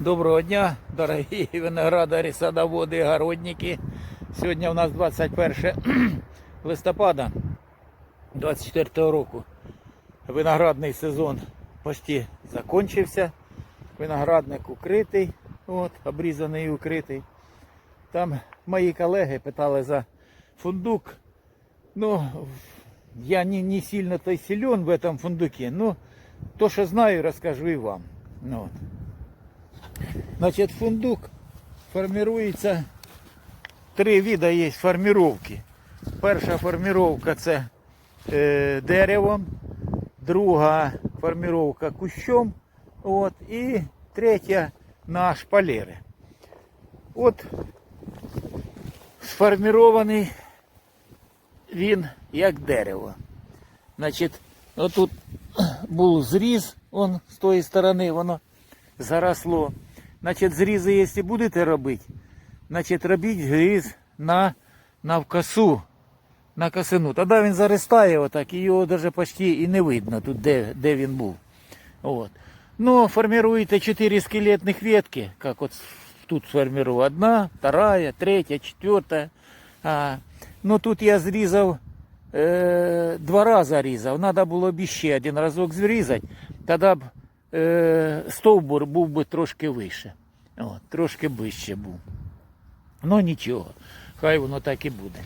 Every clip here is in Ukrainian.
Доброго дня, дорогі виноградарі, садоводи і городники. Сьогодні у нас 21 листопада 24 року. Виноградний сезон почти закінчився. Виноградник укритий, от, обрізаний і укритий. Там мої колеги питали за фундук. Ну, я не, не сильно то силен в этом фундуке, но то, что знаю, расскажу и вам. Ну, вот. Значит, фундук формирується. Три вида є формировки. Перша формировка це е, деревом, друга формировка кущом, от, і третя на шпалери. От сформірований він як дерево. Значить, отут був зріз, он з тої сторони воно заросло. Значить, зрізи, якщо будете робити, значить робіть зріз на, на вкосу, на косину. Тоді він заростає отак, і його навіть почти і не видно тут, де, де він був. От. Ну, формируете 4 скелетных ветки, как вот тут сформирую. Одна, вторая, третья, четвертая. А, ну тут я зрізав, е, два рази різав. Надо було б ще один разок зрізати. Тоді б е, стовбур був би трошки вище. От, трошки вище був. Ну нічого, хай воно так і буде.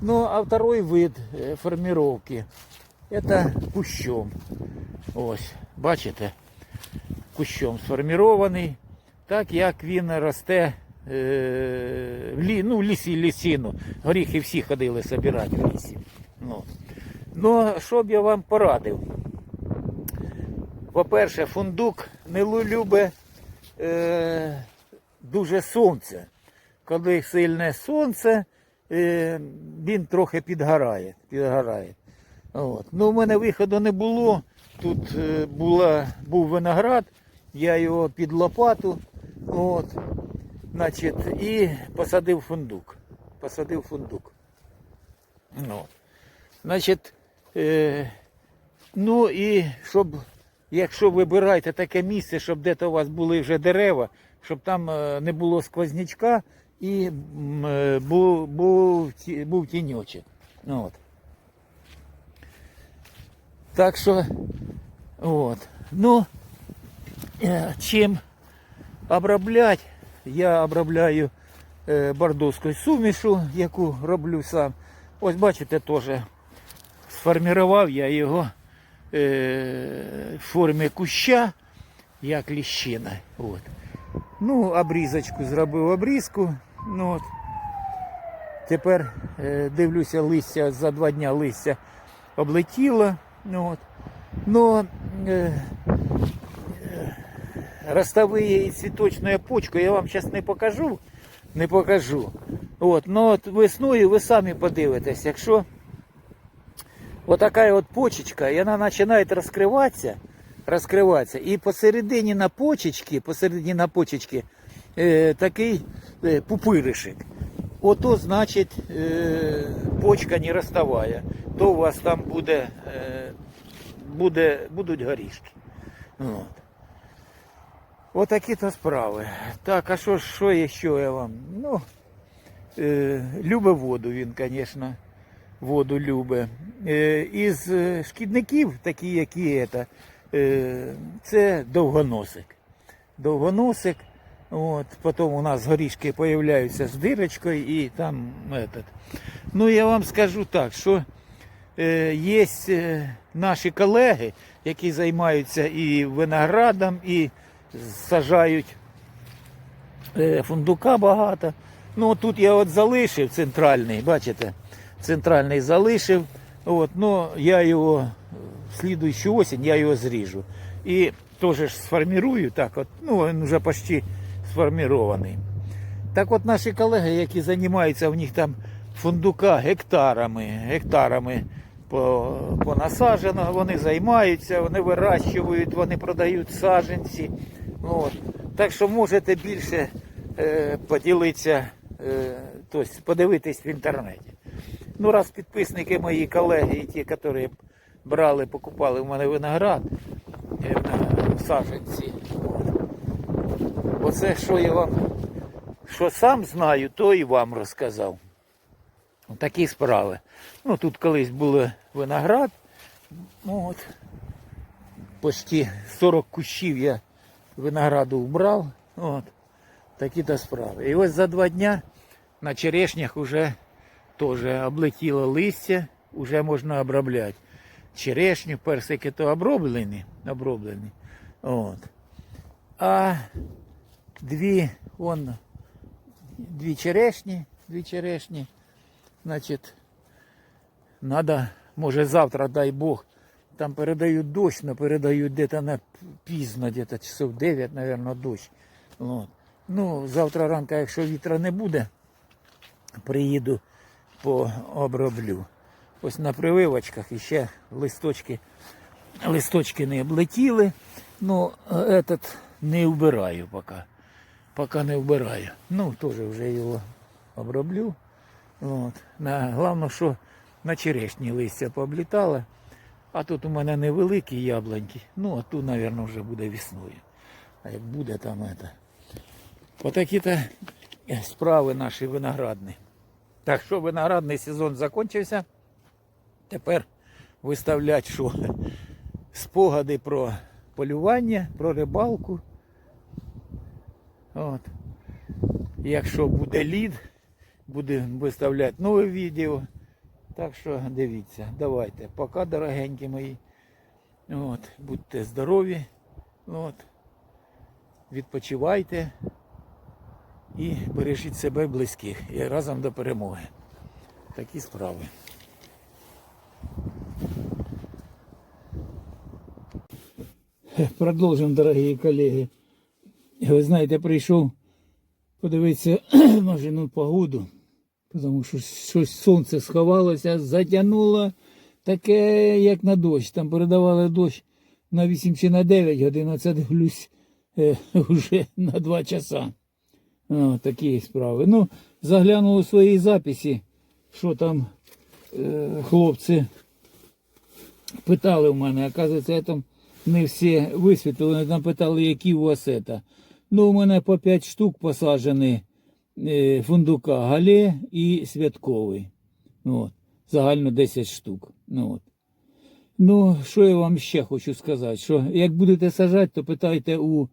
Ну, а второй вид е, формировки це кущом. Ось, бачите, кущом сформірований, так як він росте е, в лі, ну, лісі лісіну. Горіхи всі ходили збирати в лісі. Ну. ну, що б я вам порадив? По-перше, фундук не лю- любить е, дуже сонце. Коли сильне сонце, е, він трохи підгорає. підгорає. От. Ну, у мене виходу не було. Тут е, була, був виноград, я його під лопату. От, значить, і посадив фундук. Посадив фундук. Ну, значить, е, ну і щоб, якщо вибираєте таке місце, щоб де-то у вас були вже дерева, щоб там е, не було сквознячка і е, був, був, був тіньочок. Ну, От. Так що, от. Ну, е, чим обробляти, я обробляю бордовською сумішу, яку роблю сам. Ось бачите, теж сформував я його формі куща, як ліщина. От. Ну, обрізочку зробив обрізку. Ну, от. Тепер е, дивлюся, листя за два дня листя облетіло. Ну, от. Но е, е, ростовые и цветочную почку я вам зараз не покажу. Не покажу. От, но от весною ви самі подивитесь, якщо отака от почечка, і вона починає розкриватися, розкриватися, і посередині на почечки, посередині на почечки е, такий е, пупиришик. Ото значить е, почка не розставає. То у вас там буде, е, буде, будуть горішки. От. Отакі то справи. Так, а що, є, я вам? Ну, е, любить воду він, звісно. Воду любить. Е, із е, шкідників, такі, які це, це довгоносик. Довгоносик. От, потім у нас горішки з'являються з дирочкою і там этот. Ну я вам скажу так, що е, є наші колеги, які займаються і виноградом, і сажають фундука багато. Ну тут я от залишив центральний, бачите, центральний залишив. От, ну я його в слідуючу осінь я його зріжу. І теж сформірую так, от, ну він вже почти сформірований. Так от наші колеги, які займаються в них там фундука гектарами, гектарами по, вони займаються, вони вирощують, вони продають саджанці. От. Так що можете більше е, поділитися, е, тобто подивитись в інтернеті. Ну, раз підписники мої колеги, і ті, які брали, покупали в мене виноград е, на саджанці. Оце, що я вам, що сам знаю, то і вам розказав. Такі справи. Ну, тут колись був виноград. Ну, от, почти 40 кущів я винограду вбрав. От, такі-то справи. І ось за два дня на черешнях вже теж облетіло листя, вже можна обробляти. Черешню, персики то оброблені, оброблені. От. А дві, вон, дві черешні, дві черешні, значить, надо, може завтра, дай Бог, там передають дощ, но передають где-то на пізно, где-то часов 9, наверное, дощ. От. Ну, завтра ранка, якщо вітра не буде, приїду пооброблю. Ось на прививочках іще листочки, листочки не облетіли. Ну, этот не вбираю поки. Поки не вбираю. Ну, теж вже його оброблю. От. На, головне, що на черешні листя пооблітало. А тут у мене невеликі яблуньки. Ну, а тут, мабуть, вже буде весною. А як буде там это. Отакі-то справи наші виноградні. Так що виноградний сезон закінчився. Тепер виставлять, що спогади про полювання, про рибалку. От. Якщо буде лід, будемо виставляти нове відео. Так що дивіться, давайте. Пока, дорогенькі мої. От, будьте здорові. От. Відпочивайте і бережіть себе близьких. І разом до перемоги. Такі справи. Продовжимо, дорогі колеги. Ви знаєте, прийшов подивитися може, ну, погоду, тому що щось сонце сховалося, затягнуло таке, як на дощ. Там передавали дощ на 8 чи на 9 годин, а це дивлюсь е, вже на 2 часа. Такі справи. Ну, заглянув у свої записи, що там е, хлопці питали в мене, оказується, я там не всі висвітлили, там питали, які у вас це. Ну, у мене по 5 штук посаджені е, фундука гале і святковий. Ну, От. Загально 10 штук. Ну, от. ну, що я вам ще хочу сказати, що як будете сажати, то питайте у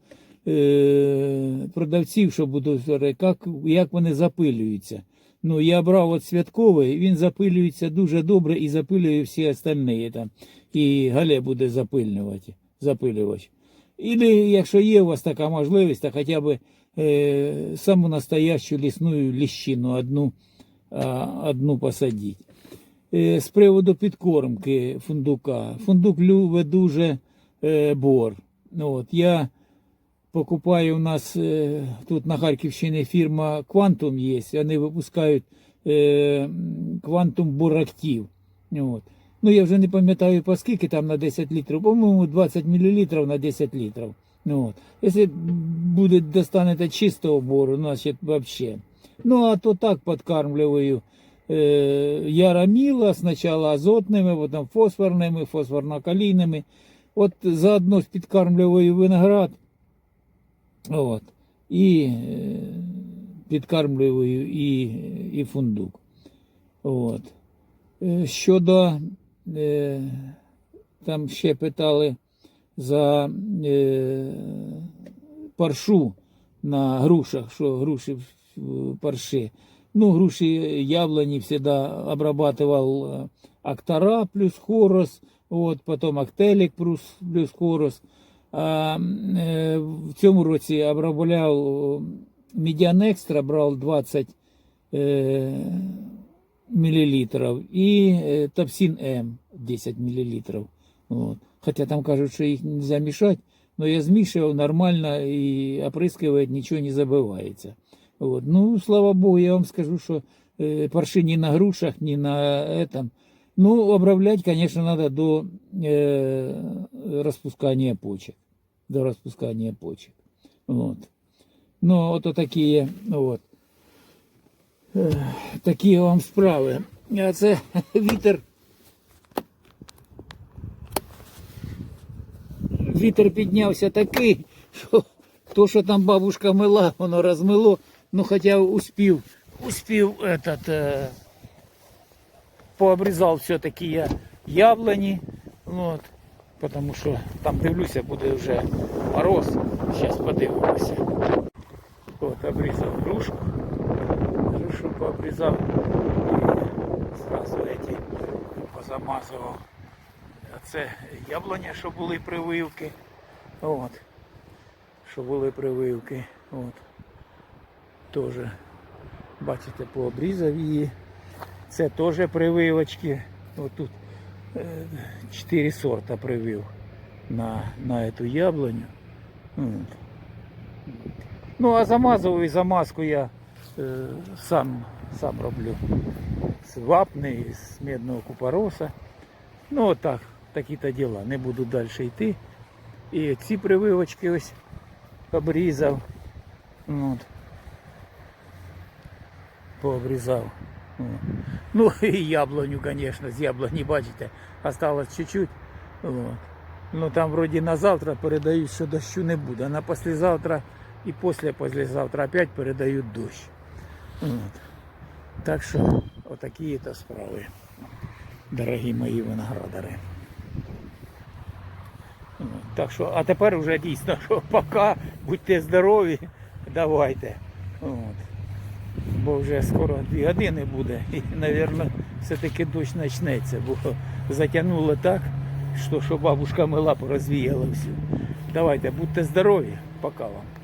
продавців, що будуть як, як вони запилюються. Ну, я брав от святковий, він запилюється дуже добре і запилює всі остальні там. І гале буде запилювати. запилювач. Или, якщо є у вас така можливість, то хоча б е, саму настоящу лісну ліщину одну, а, одну посадіть. Е, з приводу підкормки фундука. Фундук любить дуже е, бор. От, я покупаю у нас е, тут на Харківщині фірма Quantum є, вони випускають е, Quantum бурактів. От. Ну, я вже не пам'ятаю по скільки там на 10 літрів, по-моєму, 20 мл на 10 літрів. От. Якщо буде достанете чистого бору, значить взагалі. Ну, а то так подкармливаю е, яраміла, спочатку азотними, потім фосфорними, фосфорно-калійними. От заодно підкармлюю виноград. От. І е, підкармлюю і, і фундук. От. Е, Щодо е, там ще питали за паршу на грушах, що груші парші. Ну, груші яблоні всегда обрабатывал Актора плюс Хорос, вот, потом Актелік плюс, плюс Хорос. А е, в цьому році обробляв Медіан Екстра, брав 20 е, мл і е, Топсин М 10 мл. Вот. Хотя там кажуть, що їх не можна мішати, але я змішував нормально і оприскивати нічого не забивається. Вот. Ну, слава Богу, я вам скажу, что э, парши ни на грушах, ни на этом. Ну, обравлять, конечно, надо до э, распускания почек. До распускания почек. Вот. Ну, вот такие, вот. Е, Такі вам справи. А це вітер. Вітер піднявся такий, що То, що там бабушка мила, воно розмило, ну хоча успів, успів этот, е, пообрізав все-таки я яблуні. Вот, потому що там дивлюся, буде вже мороз. Зараз подивимося. От, обрізав грушку. Грушу пообрізав. Зразу эти позамазував. Це яблуня, що були прививки. От. Що були прививки. От. Тоже, бачите, пообрізав її. Це теж прививочки. От тут е, чотири сорта привив на, на эту яблуню. От. Ну, а замазову і замазку я е, сам, сам роблю. З вапни, з медного купороса. Ну, отак, такі-то діла. Не буду далі йти. І ці прививочки ось обрізав. От. Пообрізав. Ну і яблуню, звісно, з яблуні, бачите, осталось чуть-чуть. Ну там вроді на завтра передають, що дощу не буде. На послезавтра і після послезавтра опять передають дощ. От. Так що отакі то справи, дорогі мої виноградари. Так що, а тепер вже дійсно, що пока, будьте здорові, давайте. От. Бо вже скоро дві години буде і, мабуть, все-таки дощ почнеться, бо затягнуло так, що, що бабушка мила порозвіяла всю. Давайте, будьте здорові, пока вам.